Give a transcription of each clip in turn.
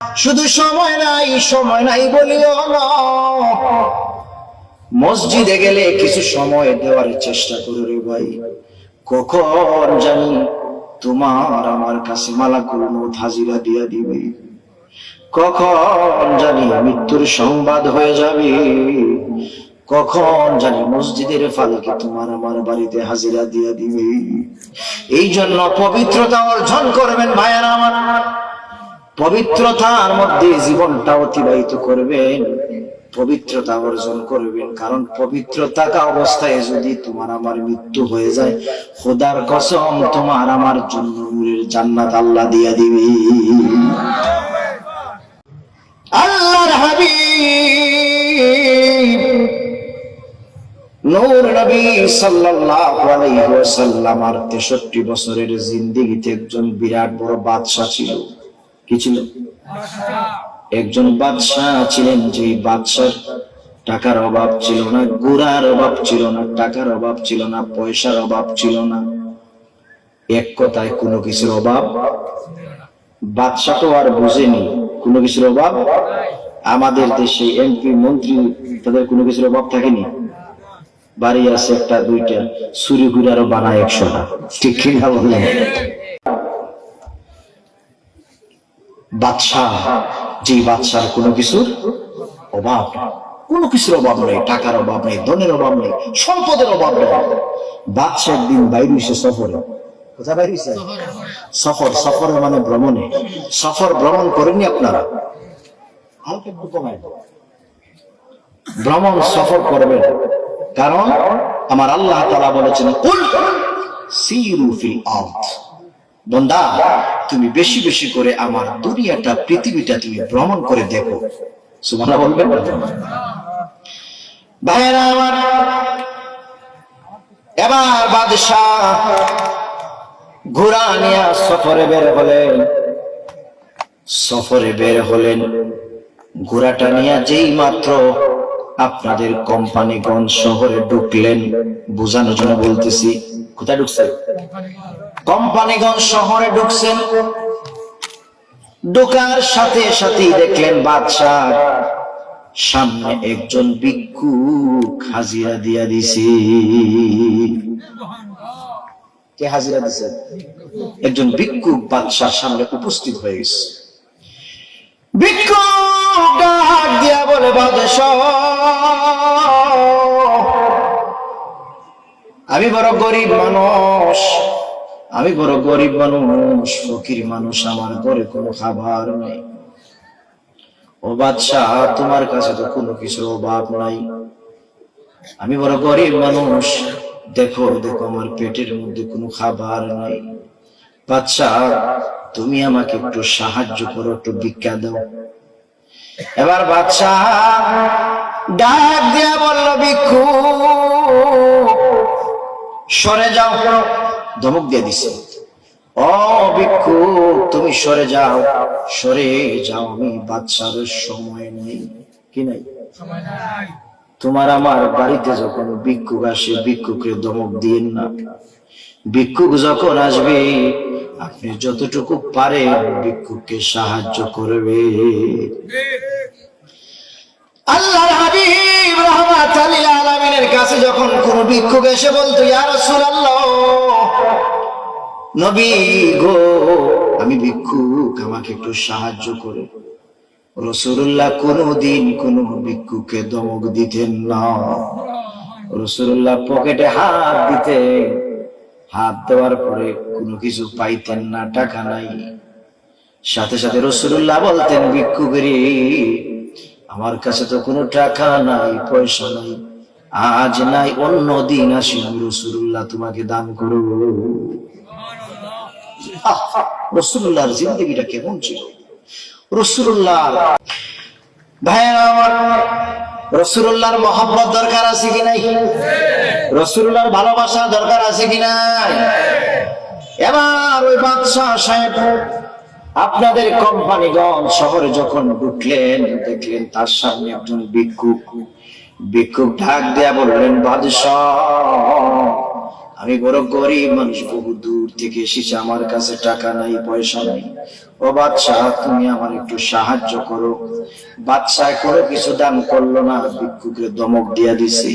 শুধু সময় নাই সময় নাই বলিও না। মসজিদে গেলে কিছু সময় দেওয়ার চেষ্টা করো রে ভাই। কখন জানি তোমার আমার কাছে মালাকুল মত হাজিরা দিয়া দিবে। কখন জানি মৃত্যুর সংবাদ হয়ে যাবে। কখন জানি মসজিদের ফালকে তোমার আমার বাড়িতে হাজিরা দিয়া দিবে। এই জন্য পবিত্রতা অর্জন করবেন ভাইয়ারা আমার। পবিত্রতার মধ্যে জীবনটা অতিবাহিত করবেন, পবিত্রতা অর্জন করবেন। কারণ পবিত্র থাকা অবস্থায় যদি তোমার আমার মৃত্যু হয়ে যায়, খোদার কসম, তোমার আমার জন্য নূরের জান্নাত আল্লাহ দিয়া দিবে। আল্লাহর হাবিব, নূর নবী সাল্লাল্লাহু আলাইহি ওয়াসাল্লাম আর 63 বছরের জিন্দেগিতে একজন বিরাট বড় বাদশা ছিল। কি ছিল? একজন বাদশাহ ছিলেন যে বাদশার টাকার অভাব ছিল না, গুড়ার অভাব ছিল না, টাকার অভাব ছিল না, পয়সার অভাব ছিল না। এক কথায় কোনো কিছুর অভাব? বাদশাহ তো আর বুঝেনি, কোনো কিছুর অভাব? আমাদের দেশে এমপি মন্ত্রী, তাদের কোনো কিছুর অভাব থাকেনি? বাড়ি আছে একটা, দুইটা ঘুরে আরও বানায় একশোটা। ঠিক কিনা বললেন বাদশাহ, যে বাদশার কোনো কিছুর অভাব, কোনো কিছুর অভাব নেই, টাকার অভাব নেই, ধনের অভাব নেই, সম্পদের অভাব নেই। বাদশাহ একদিন বাইরে হইছে সফরে। কোথায়? সফর, সফরে মানে ভ্রমণে। সফর, ভ্রমণ করেননি আপনারা? হালকা একটু ভ্রমণ, সফর করবেন। কারণ আমার আল্লাহ তালা বলেছেন, কুল সিরু ফিল আরদ। বন্দা তুমি বেশি বেশি করে আমার দুনিয়াটা, পৃথিবীটা তুমি ভ্রমণ করে দেখো। সুবহানাল্লাহ বলবেন? ভাইরা আমার, এবার বাদশাহ ঘোড়া নিয়ে সফরে বের হলেন। সফরে বের হলেন। ঘোড়াটা নিয়ে যেই মাত্র আপনাদের কোম্পানিগঞ্জ শহরে ঢুকলেন, বোঝানোর জন্য বলতেছি, কোথায় ঢুকছেন? কোম্পানিগঞ্জ শহরে ঢুকছেন। ঢোকার সাথে সাথেই দেখলেন বাদশাহ সামনে একজন ভিক্ষুক হাজিরা দিয়া দিছে। কে হাজিরা দিছে? একজন ভিক্ষুক বাদশার সামনে উপস্থিত হয়ে গেছে। ভিক্ষুক ডাক দিয়া বলে, বাদশাহ, আমি বড় গরিব মানুষ। আমি বড় গরিব মানুষ, ফকির মানুষ, আমার ঘরে কোনো খাবার নেই। ও বাদশাহ, তোমার কাছে তো কোনো কিছুর অভাব নাই। আমি বড় গরিব মানুষ, দেখো দেখো, আমার পেটের মধ্যে কোনো খাবার নাই। বাদশাহ, তুমি আমাকে একটু সাহায্য করো, একটু ভিক্ষা দাও। এবার বাদশাহ ডাক দিয়া বলল, ভিক্ষু, সরে যাও। ধমক দিয়ে দিছে। ও ভিক্ষু তুমি সরে যাও। সরে যাও আমি বাদশার সময় নেই। কি নাই? তোমার আমার বাড়িতে যখন ভিক্ষুক আসে ভিক্ষুকে ধমক দিন না। ভিক্ষুক যখন আসবে আপনি যতটুকু পারেন ভিক্ষুককে সাহায্য করবে। আল্লাহর হাবিব রহমাত আলামিনের কাছে যখন কোন ভিক্ষুক এসে বলতো ইয়া রাসূলুল্লাহ নবী গো, আমি ভিক্ষুক, আমাকে একটু সাহায্য করে। রসুল্লাহ কোনদিন কোন ভিক্ষুকে দমক দিতেন না। রসুল্লাহ পকেটে হাত দিতে, হাত দেওয়ার পরে কোনো কিছু পাইতেন না, টাকা নাই। সাথে সাথে রসুল্লাহ বলতেন ভিক্ষুকেরি আমার কাছে তো কোনো টাকা নাই, পয়সা নাই, আজ নাই, অন্য দিন আসি আমি রসুল্লাহ তোমাকে দান করব। রসুল্লাহর জিন্দগিটা কেমন ছিল? রসুল্লাহ ভাইয়েরা আমার, রসুল্লাহর মহব্বত দরকার আছে কি নাই? রসুল্লাহর ভালোবাসা দরকার আছে কি নাই? এবার ওই বাদশাহ সাহেব আপনাদের কোম্পানিগঞ্জ শহরে যখন ঢুকলেন দেখলেন তার সামনে একজন ভিক্ষুক ভিক্ষুক ঢাক দেয়া বললেন, বাদশাহ আমি বড় গরিব মানুষ, বহু দূর থেকে এসেছি, আমার কাছে টাকা নাই, পয়সা নাই। ও বাচ্চা তুমি আমার একটু সাহায্য করো। বাচ্চা করে কিছু দান করল না, ভিক্ষুকে দমক দিয়া দিছি।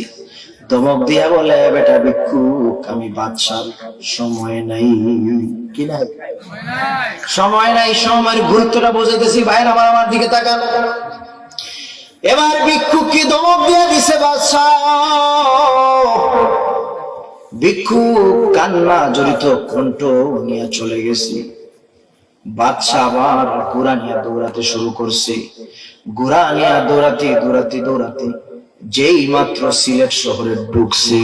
দমক দিয়া বলে, বেটা ভিক্ষুক, আমি বাচ্চার সময় নাই। কি নাই? সময় নাই, সময়ের গুরুত্বটা বুঝাইতেছি ভাইরা আমার আমার দিকে তাকান। এবার ভিক্ষুক কি দমক দিয়ে দিছে বাদশা ভিক্ষুক কান্না জড়িত কণ্ঠ নিয়ে চলে গেছে। বাদশা আবার ঘোড়া নিয়ে দৌড়াতে শুরু করছে। ঘোড়া নিয়ে দৌড়াতে দৌড়াতে দৌড়াতে যেই মাত্র সিলেট শহরে ঢুকছে,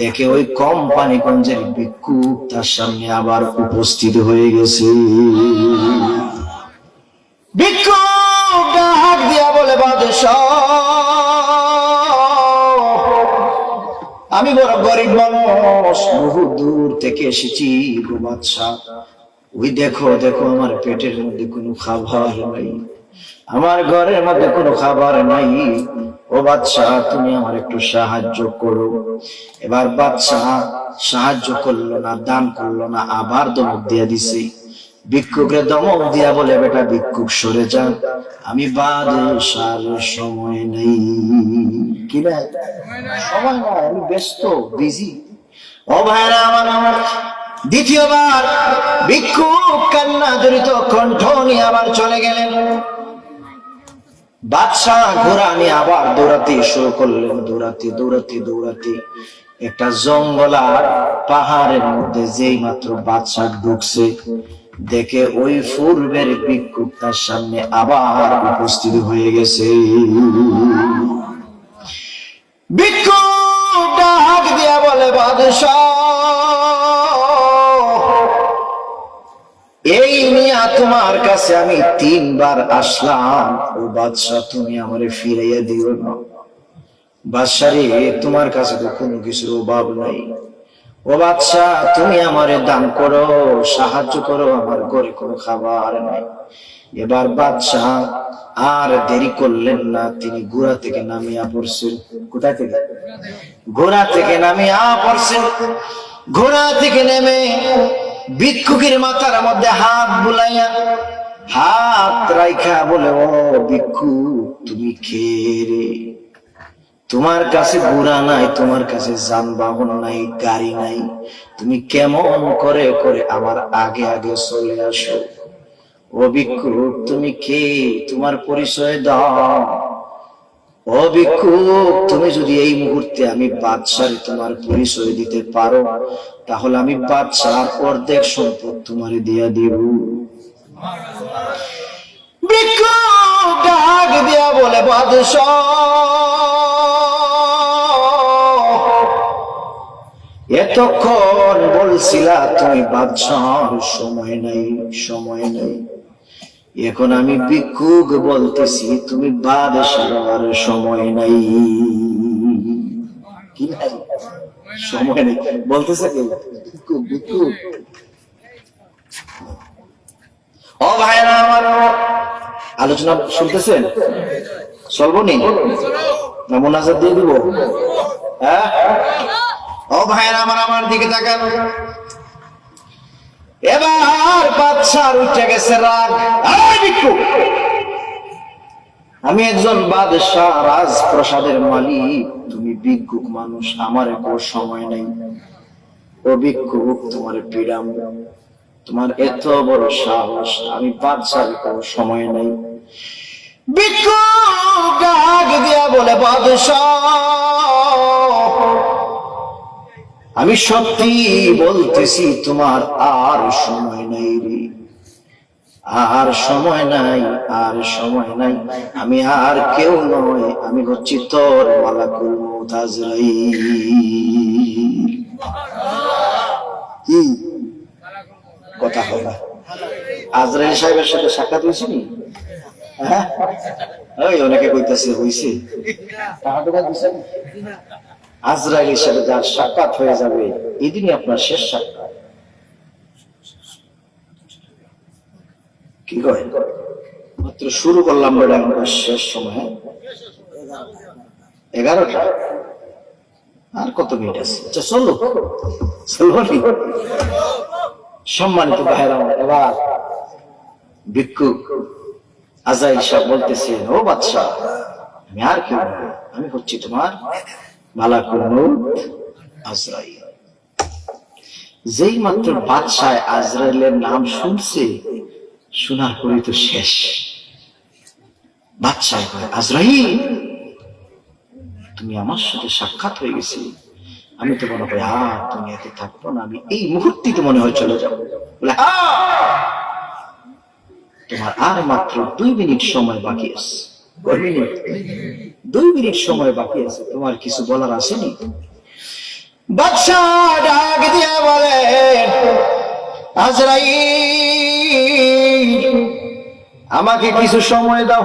দেখে ওই কোম্পানিগঞ্জের ভিক্ষুক তার সামনে আবার উপস্থিত হয়ে গেছে। ভিক্ষুক ডাক দিয়া বলে বাদশাহ আমি বড় গরিব মানুষ, বহু দূর থেকে এসেছি গো বাদশা ওই দেখো দেখো, আমার পেটের মধ্যে কোনো খাবার নাই। আমার ঘরের মধ্যে কোনো খাবার নাই। ও বাচ্চা তুমি আমার একটু সাহায্য করো। এবার বাচ্চা সাহায্য করল না, দান করল না, আবার দমক দিয়ে দিছে। ভিক্ষুকে দমক দিয়া বলে, বেটা ভিক্ষুক সরে যান আমি বাদশার সময় নেই। কি না সময় নাই, আমি ব্যস্ত, বিজি। ও ভাইরা আমার আমার দ্বিতীয়বার ভিক্ষুক কান্না জড়িত কণ্ঠ নিয়ে আবার চলে গেলেন। বাদশাহ ঘোড়া নিয়ে আবার দৌড়াতে শুরু করলেন। দৌড়াতে দৌড়াতে দৌড়াতে। একটা জঙ্গল আর পাহাড়ের মধ্যে যেই মাত্র বাদশাহ ঢুকছে দেখে ওই পূর্বের ভিক্ষুক তার সামনে আবার উপস্থিত হয়ে গেছে। ডাক দিয়া বলে এই নিয়ে তোমার কাছে আমি তিনবার আসলাম। ও বাদশাহ, তুমি আমারে ফিরাইয়া দিও না। বাদশারে তোমার কাছে তো কোনো কিছুর অভাব নাই। ও বাদশাহ, তুমি আমারে দান করো, সাহায্য করো, আমার কোনো খাবার নাই। এবার বাদশাহ, আর দেরি করলেন না, তিনি ঘোড়া থেকে নামিয়া পড়ছেন। কোথায় থেকে ঘোড়া থেকে নামিয়া পড়ছেন। ঘোড়া থেকে নেমে ভিক্ষুকের মাথার মধ্যে হাত বুলাইয়া, হাত রাইখা বলে, ও ভিক্ষু, তুমি খেয়ে তোমার কাছে বুড়া নাই, তোমার কাছে যানবাহন নাই, গাড়ি নাই। তুমি কেমন করে করে আমার আগে আগে চলে আসো। ও ভিক্ষুক তুমি কে? তোমার পরিচয় দাও। ও তুমি যদি এই মুহূর্তে আমি বাদশার তোমার পরিচয় দিতে পারো, তাহলে আমি বাদশার অর্ধেক সম্পদ তোমারে দিয়া দিব। ডাক দিয়া বলে, বাদশাহ! এতক্ষণ বলছিলা তুমি বাদশার সময় নাই সময় নাই। এখন আমি ভিক্ষুক বলতেছি, তুমি বাদশার সময় নাই। কি নাই? সময় নেই। বলতেছে কি? ভিক্ষুক ভিক্ষুক। ও ভাইরা আমার আলোচনা শুনতেছেন? চলবো নি? না দিয়ে দিব? হ্যাঁ? ও ভাইরা আমার আমার দিকে তাকান। এবার বাদশার উঠে গেছে রাগ। আমি একজন বাদশাহ, রাজপ্রসাদের মালিক। তুমি ভিক্ষুক মানুষ, আমার কোনো সময় নেই। ও ভিক্ষুক, তোমার পিড়াম তোমার এত বড় সাহস, আমি বাদশার কোনো সময় নেই। ভিক্ষুক ডাক দিয়া বলে, বাদশাহ! আমি সত্যি বলতেছি, তোমার আর সময় নাই রে। আর সময় নাই, আর সময় নাই। আমি আর কেউ নয়, আমি হচ্ছি তোর কথা হবে আজরাইল সাহেবের সাথে সাক্ষাৎ হয়েছে নি? হ্যাঁ? ওই অনেকে কইতাছে হইছে। আজরাইলের সাথে যার সাক্ষাৎ হয়ে যাবে, এদিনই আপনার শেষ সাক্ষাৎ। কি কয়? মাত্র শুরু করলাম ম্যাডাম শেষ সময় এগারোটা? আর কত মিনিট আছে? আচ্ছা চলো। চলো সম্মানিত ভাইরা এবার ভিক্ষুক আজাইল সাহেব বলতেছেন, ও বাদশাহ, আমি আর কেউ আমি হচ্ছি তোমার যেই মাত্র আজরাইলের নাম শুনছে, শোনার পরে তো শেষ। তুমি আমার সাথে সাক্ষাৎ হয়ে গেছি। আমি তো মনে হয় আর তুমি এতে থাকব না, আমি এই মুহূর্তে তো মনে হয় চলে যাব। তোমার আর মাত্র দুই মিনিট সময় বাকি আছে। দুই মিনিট সময় বাকি আছে। তোমার কিছু বলার আসেনি ডাক দিয়া বলে, আজরাইল, আমাকে কিছু সময় দাও।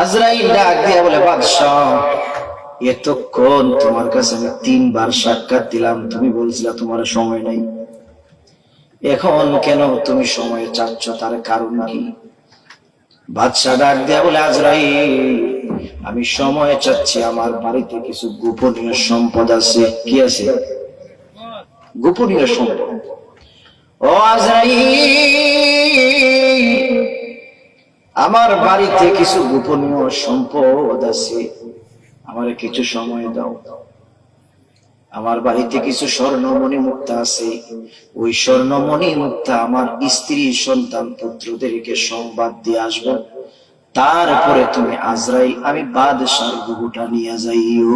আজরাইল ডাক দিয়া বলে, বাদশাহ, এতক্ষণ তোমার কাছে আমি তিনবার সাক্ষাৎ দিলাম। তুমি বলছিলা তোমার সময় নাই। এখন কেন তুমি সময় চাচ্ছ? তার কারণ কি? ডাক বলে আমি সময় চাচ্ছি, আমার বাড়িতে কিছু গোপনীয় সম্পদ আছে। কি আছে? গোপনীয় সম্পদ। ও আমার বাড়িতে কিছু গোপনীয় সম্পদ আছে। আমার কিছু সময় দাও। আমার বাড়িতে কিছু স্বর্ণমণি মুক্তা আছে। ওই স্বর্ণমণি মুক্তা আমার স্ত্রী, সন্তান, পুত্রদেরকে সংবাদ দিয়ে আসব। তারপরে তুমি আজরাইল, আমি বাদশার গুগুটা নিয়ে যাইও।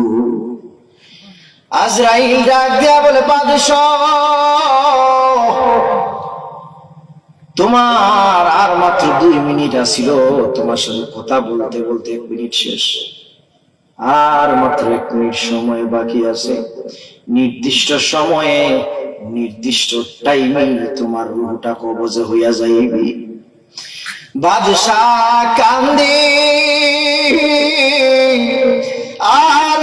আজরাইল ডাক দিয়া বলে, বাদশাহ, তোমার আর মাত্র দুই মিনিট আসিল তোমার সাথে কথা বলতে বলতে এক মিনিট শেষ। আর মাত্র এক মিনিট সময় বাকি আছে। নির্দিষ্ট সময়ে, নির্দিষ্ট টাইমে তোমার রুহটা কবজে হইয়া যাইবে। বাদশাহ কান্দে আর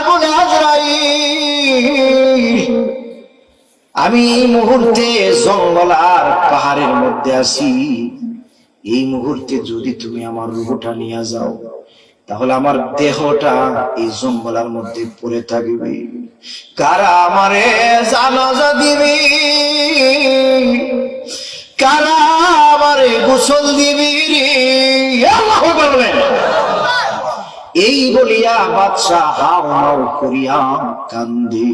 আমি এই মুহূর্তে জঙ্গল আর পাহাড়ের মধ্যে আছি। এই মুহূর্তে যদি তুমি আমার রুহটা নিয়ে যাও তাহলে আমার দেহটা এই জঙ্গলার মধ্যে পড়ে থাকবে। কারা আমারে জানাজা দিবি? কারা আমারে গোসল দিবি। এই বলিয়া বাচ্চা হাও হাও করিয়া কান্দে।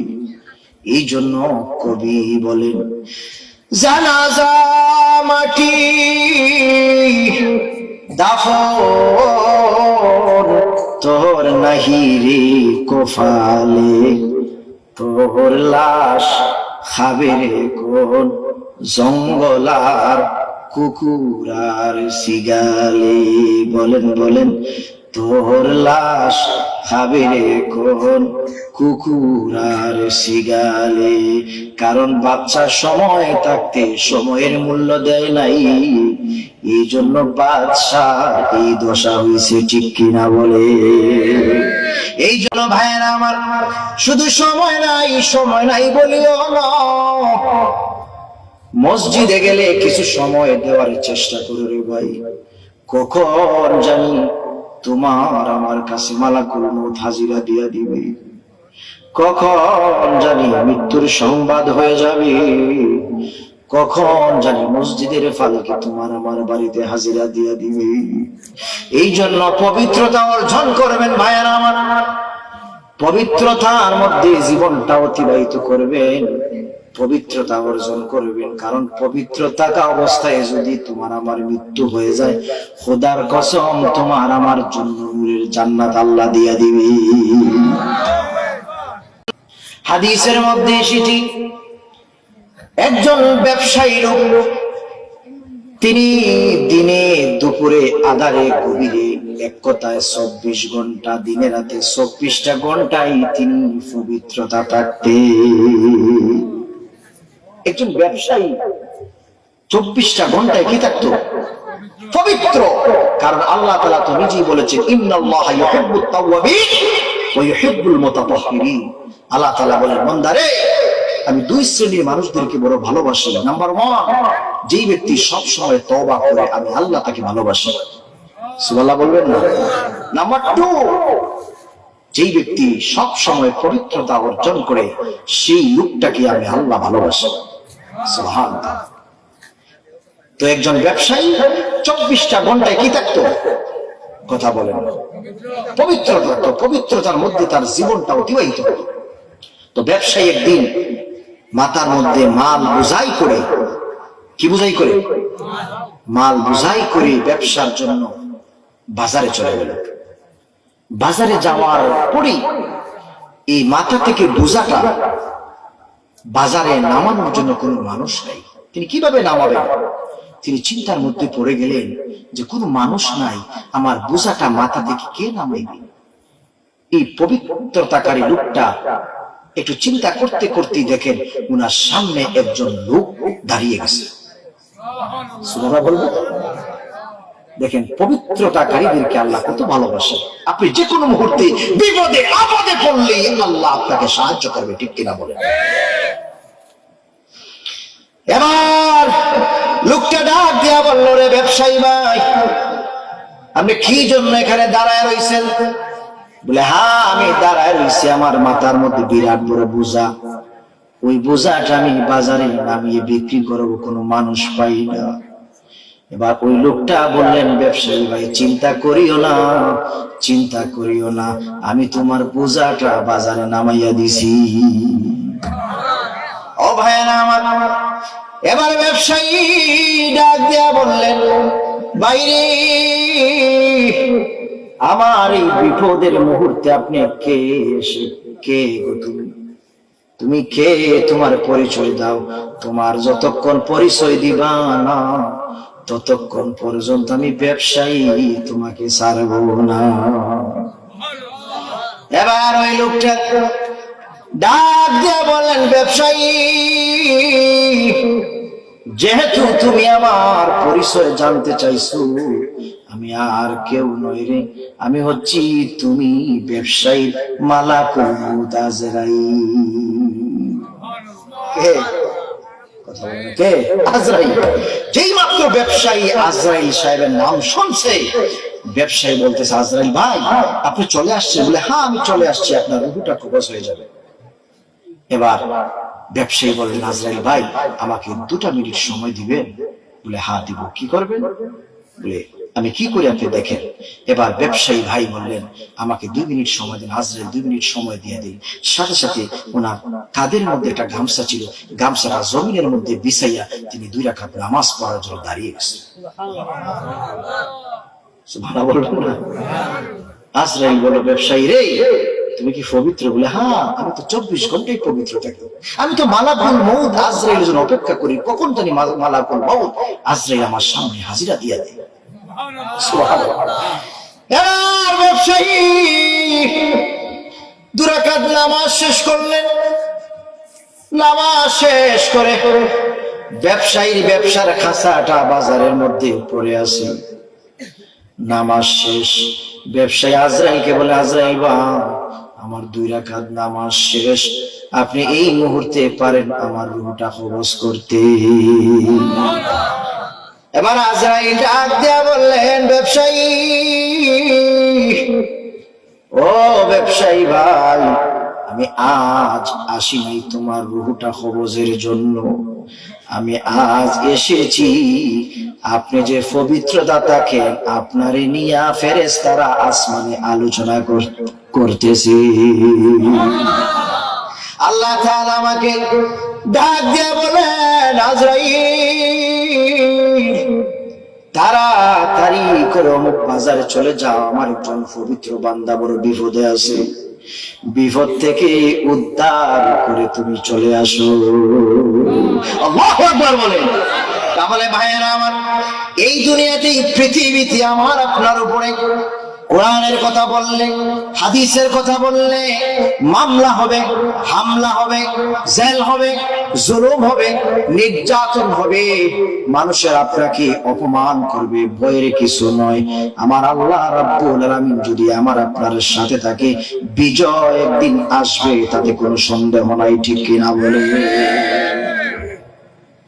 এই জন্য কবি বলেন, জানাজা মাটি দাফন তোর নাহি রে কোফালে, তোর লাশ খাবে রে কোন জঙ্গলার কুকুরার সিগালে বলেন বলেন, তোর লাশ খাবে রে কোন কুকুরার সিগালে কারণ বাচ্চা সময় থাকতে সময়ের মূল্য দেয় নাই। এই জন্য বাদশা এই দশা হয়েছে ঠিক কিনা বলে। এই জন্য ভাইয়েরা আমার, শুধু সময় নাই সময় নাই বলিও মসজিদে গেলে কিছু সময় দেওয়ার চেষ্টা করো রে ভাই। কখন জানি তোমার আমার কাছে মালাকুল মত হাজিরা দিয়া দিবে। কখন জানি মৃত্যুর সংবাদ হয়ে যাবে। কখন জানি মসজিদের ফালকে তোমার আমার বাড়িতে হাজিরা দিয়া দিবে। এই জন্য পবিত্রতা অর্জন করবেন ভাইয়ারা আমার। পবিত্রতার মধ্যে জীবনটা অতিবাহিত করবেন, পবিত্রতা অর্জন করবেন। কারণ পবিত্র থাকা অবস্থায় যদি তোমার আমার মৃত্যু হয়ে যায়, খোদার কসম তোমার আমার জন্য নূরের জান্নাত আল্লাহ দিয়া দিবে। হাদিসের মধ্যে সেটি একজন ব্যবসায়ী লোক, তিনি দিনে দুপুরে আধারে গভীরে এক কথায় চব্বিশ ঘণ্টা, দিনে রাতে চব্বিশটা ঘন্টায় তিনি পবিত্রতা থাকতে একজন ব্যবসায়ী চব্বিশটা ঘন্টায় কি থাকতো? পবিত্র। কারণ আল্লাহ তালা তো নিজেই বলেছেন, ইন্নাল্লাহ ইউহিব্বুত তাওয়াবিন ওয়া আল্লাহ তাআলা বলেন, বান্দারে আমি দুই শ্রেণির মানুষদেরকে বড় ভালোবাসি নাম্বার ওয়ান যেই ব্যক্তি সব সময় তওবা করে, আমি আল্লাহ তাকে ভালোবাসি। সুবহানাল্লাহ বলবেন না? নাম্বার টু যেই ব্যক্তি সব সময় পবিত্রতা অর্জন করে, সেই লোকটাকে আমি আল্লাহ ভালোবাসি। সুবহানাল্লাহ। তো একজন ব্যবসায়ী চব্বিশটা ঘন্টায় কি থাকতো? কথা বলেন। পবিত্র থাকতো, পবিত্রতার মধ্যে তার জীবনটা অতিবাহিত হতো। তো ব্যবসায়ী একদিন মাথার মধ্যে মাল বোঝাই করে। কি বোঝাই করে? মাল বোঝাই করে ব্যবসার জন্য বাজারে চলে গেল। বাজারে যাওয়ার পরেই এই মাথা থেকে বোঝাটা বাজারে নামানোর জন্য কোনো মানুষ নাই। তিনি কীভাবে নামাবেন? তিনি চিন্তার মধ্যে পড়ে গেলেন যে কোনো মানুষ নাই, আমার বোঝাটা মাথা থেকে কে নামাইবে? এই পবিত্রতাকারী লোকটা একটু চিন্তা করতে করতে দেখেন উনার সামনে একজন লোক দাঁড়িয়ে গেছে। দেখেন পবিত্রতাকারীদেরকে আল্লাহ কত ভালোবাসে। আপনি যে কোনো মুহূর্তে বিপদে, আপদে পড়লেই আল্লাহ আপনাকে সাহায্য করবে, ঠিক কিনা বলেন? এবার লোকটা ডাক দিয়া বলল রে ব্যবসায়ী ভাই, আপনি কি জন্য এখানে দাঁড়ায় রয়েছেন বলে হ্যাঁ আমি দাঁড়ায় রয়েছি আমার মাথার মধ্যে বিরাট বড় বোঝা। ওই বোঝাটা আমি বাজারে নামিয়ে বিক্রি করব, কোনো মানুষ পাই না। এবার ওই লোকটা বললেন, ব্যবসায়ী ভাই, চিন্তা করিও না, চিন্তা করিও না, আমি তোমার বোঝাটা বাজারে নামাইয়া দিছি। ও ভাইয়েরা আমার, এবার ব্যবসায়ী ডাক দিয়া বললেন, বাইরে আমার এই বিপদের মুহূর্তে আপনি কে এসে কে তুমি? তুমি কে? তোমার পরিচয় দাও। তোমার যতক্ষণ পরিচয় দিবা না, ততক্ষণ পর্যন্ত আমি ব্যবসায়ী তোমাকে ছাড়ব না। এবার ওই লোকটা ডাক দিয়ে বললেন, ব্যবসায়ী, যেহেতু তুমি আমার পরিচয় জানতে চাইছো আমি আর কেউ নই রে। আমি হচ্ছি তুমি ব্যবসায়ীর মালা কুমুদ আজরাই কে? কথা বলে না, কে? আজরাইল। যেই মাত্র ব্যবসায়ী ভাই আপনি চলে আসছেন? বলে হ্যাঁ আমি চলে আসছি আপনার হয়ে যাবে। এবার ব্যবসায়ী বললেন আজরাইল ভাই আমাকে দুটা মিনিট সময় দিবেন? বলে হ্যাঁ দিব। কি করবেন? বলে আমি কি করি আপনি দেখেন? এবার ব্যবসায়ী ভাই বললেন, আমাকে দুই মিনিট সময় দিন আজরাইল দুই মিনিট সময় দিয়ে দিন। সাথে সাথে ওনার কাদের মধ্যে একটা গামছা ছিল, গামছাটা জমিনের মধ্যে বিছাইয়া তিনি দুই রাখাত নামাজ পড়ার জন্য দাঁড়িয়ে গেছেন। আজরাইল বলো ব্যবসায়ী রে, তুমি কি পবিত্র বলে? হ্যাঁ আমি তো চব্বিশ ঘন্টাই পবিত্র থাকি। আমি তো মালাকুল মৌত আজরাইলের জন্য অপেক্ষা করি। কখন জানি মা- মালাকুল মৌত আজরাইল আমার সামনে হাজিরা দিয়ে দেয়। নামাজ শেষ ব্যবসায়ীর ব্যবসার খাসাটা বাজারের মধ্যে পড়ে আছে। নামাজ শেষ। ব্যবসায়ী বলে, আজরাইল বা, আমার দুই রাকাত নামাজ শেষ। আপনি এই মুহূর্তে পারেন আমার রুহটা কবজ করতে। এবার আজরাইল ডাক দিয়া বললেন, ব্যবসায়ী, ও ব্যবসায়ী ভাই, আমি আজ আসি নাই তোমার রুহুটা কবজের জন্য। আমি আজ এসেছি, আপনি যে পবিত্রতা থাকেন আপনারে নিয়া ফেরেস তারা আসমানে আলোচনা কর- করতেছে। আল্লাহ আমাকে ডাক দিয়ে বলেন আজরাইল তাড়াতাড়ি করে অমুক বাজারে চলে যাও। আমার একজন পবিত্র বান্দা বড় বিপদে আছে। বিপদ থেকে উদ্ধার করে তুমি চলে আসো। বলেন। তাহলে ভাইয়েরা আমার, এই দুনিয়াতে পৃথিবীতে আমার আপনার উপরে কোরআনের কথা বললে, হাদিসের কথা বললে, মামলা হবে, হামলা হবে, জেল হবে, জুলুম হবে, নির্যাতন হবে। মানুষের আপনাকে অপমান করবে, ভয়ের কিছু নয়। আমার আল্লাহ রাব্বুল আলামিন যদি আমার আপনার সাথে থাকে, বিজয় একদিন আসবে, তাতে কোনো সন্দেহ নাই, ঠিক কিনা বলে।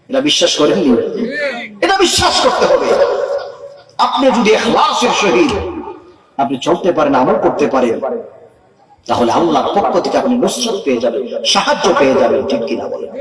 এটা বিশ্বাস করেননি? এটা বিশ্বাস করতে হবে। আপনি যদি এখলাসের সহিত আপনি চলতে পারেন, আমল করতে পারেন, তাহলে আল্লাহর পক্ষ থেকে আপনি নুসরত পেয়ে যাবেন, সাহায্য পেয়ে যাবেন, ঠিক কিনা বলেন?